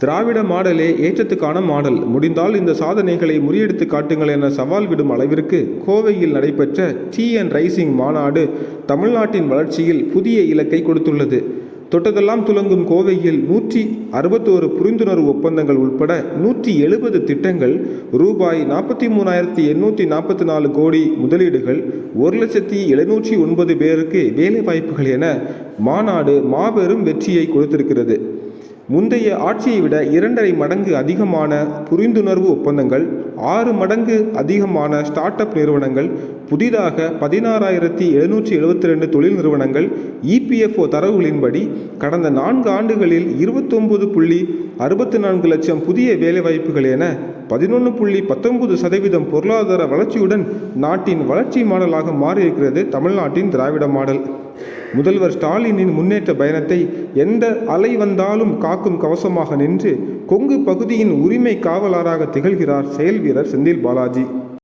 திராவிட மாடலே ஏற்றத்துக்கான model. முடிந்தால் இந்த சாதனைகளை முறியடித்து காட்டுங்கள் என சவால் விடும் அளவிற்கு கோவையில் நடைபெற்ற டி அண்ட் ரைசிங் மாநாடு தமிழ்நாட்டின் வளர்ச்சியில் புதிய இலக்கை கொடுத்துள்ளது. தொட்டதெல்லாம் துலங்கும் கோவையில் நூற்றி அறுபத்தோரு புரிந்துணர்வு ஒப்பந்தங்கள் உட்பட நூற்றி எழுபது திட்டங்கள் ரூபாய் நாற்பத்தி மூணாயிரத்தி எண்ணூற்றி நாற்பத்தி நாலு கோடி முதலீடுகள் ஒரு லட்சத்தி எழுநூற்றி ஒன்பது பேருக்கு வேலைவாய்ப்புகள் என மாநாடு மாபெரும் வெற்றியை கொடுத்திருக்கிறது. முந்தைய ஆட்சியை விட இரண்டரை மடங்கு அதிகமான புரிந்துணர்வு ஒப்பந்தங்கள் ஆறு மடங்கு அதிகமான ஸ்டார்ட் அப் நிறுவனங்கள் புதிதாக பதினாறாயிரத்தி எழுநூற்றி எழுபத்தி ரெண்டு தொழில் நிறுவனங்கள் இபிஎஃப்ஓ தரவுகளின்படி கடந்த நான்கு ஆண்டுகளில் இருபத்தொன்பது புள்ளி அறுபத்தி நான்கு லட்சம் புதிய வேலைவாய்ப்புகள் என பதினொன்று புள்ளி பத்தொன்பது சதவீதம் பொருளாதார வளர்ச்சியுடன் நாட்டின் வளர்ச்சி மாடலாக மாறியிருக்கிறது தமிழ்நாட்டின் திராவிட மாடல். முதல்வர் ஸ்டாலினின் முன்னேற்ற பயணத்தை எந்த அலை வந்தாலும் காக்கும் கவசமாக நின்று கொங்கு பகுதியின் உரிமை காவலராக திகழ்கிறார் செயல் வீரர் செந்தில் பாலாஜி.